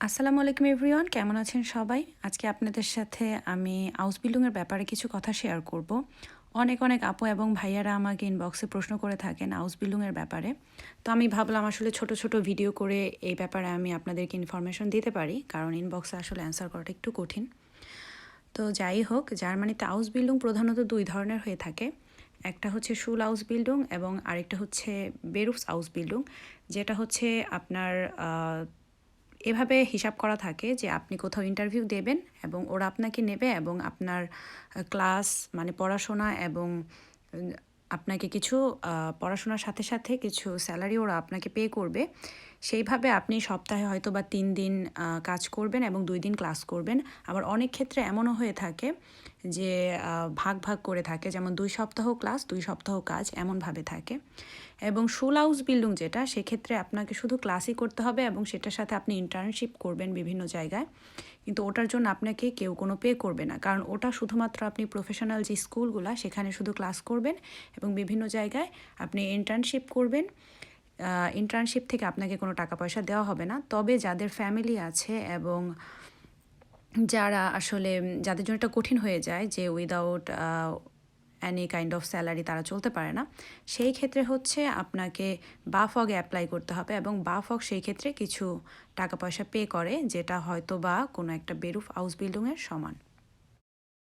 আসসালামু আলাইকুম এভরিওয়ান, কেমন আছেন সবাই? আজকে আপনাদের সাথে আমি হাউস বিল্ডিংয়ের ব্যাপারে কিছু কথা শেয়ার করব। অনেক অনেক আপু এবং ভাইয়ারা আমাকে ইনবক্সে প্রশ্ন করে থাকেন হাউস বিল্ডিংয়ের ব্যাপারে। তো আমি ভাবলাম আসলে ছোট ছোট ভিডিও করে এই ব্যাপারে আমি আপনাদেরকে ইনফরমেশন দিতে পারি, কারণ ইনবক্সে আসলে অ্যান্সার করাটা একটু কঠিন। তো যাই হোক, জার্মানিতে হাউস বিল্ডিং প্রধানত দুই ধরনের হয়ে থাকে। একটা হচ্ছে শুল হাউস বিল্ডিং এবং আরেকটা হচ্ছে বেরুফস হাউস বিল্ডিং, যেটা হচ্ছে আপনার এভাবে হিসাব করা থাকে যে আপনি কোথাও ইন্টারভিউ দেবেন এবং ওরা আপনাকে নেবে এবং আপনার ক্লাস মানে পড়াশোনা এবং আপনাকে কিছু পড়াশোনার সাথে সাথে কিছু স্যালারি ওরা আপনাকে পে করবে। সেইভাবে আপনি সপ্তাহে হয়তো বা তিন দিন কাজ করবেন এবং দুই দিন ক্লাস করবেন। আবার অনেক ক্ষেত্রে এমনও হয়ে থাকে যে ভাগ ভাগ করে থাকে। যেমন দুই সপ্তাহ ক্লাস দুই সপ্তাহ কাজ এমনভাবে থাকে। এবং শুল হাউস বিল্ডিং যেটা, সেক্ষেত্রে আপনাকে শুধু ক্লাসই করতে হবে এবং সেটার সাথে আপনি ইন্টার্নশিপ করবেন বিভিন্ন জায়গায়। কিন্তু ওটার জন্য আপনাকে কেউ কোনো পে করবে না। কারণ ওটা শুধুমাত্র আপনি প্রফেশনাল যে স্কুলগুলো, সেখানে শুধু ক্লাস করবেন এবং বিভিন্ন জায়গায় আপনি ইন্টার্নশিপ করবেন। ইন্টার্নশিপ থেকে আপনাকে কোনো টাকা পয়সা দেওয়া হবে না। তবে যাদের ফ্যামিলি আছে এবং যারা আসলে, যাদের জন্য এটা কঠিন হয়ে যায় যে without any kind of salary তারা চলতে পারে না। সেই ক্ষেত্রে হচ্ছে আপনাকে বাফগে অ্যাপ্লাই করতে হবে এবং বাফগ সেই ক্ষেত্রে কিছু টাকা পয়সা পে করে যেটা হয়তো বা কোনো একটা বেরুফ হাউস বিল্ডিংয়ের সমান।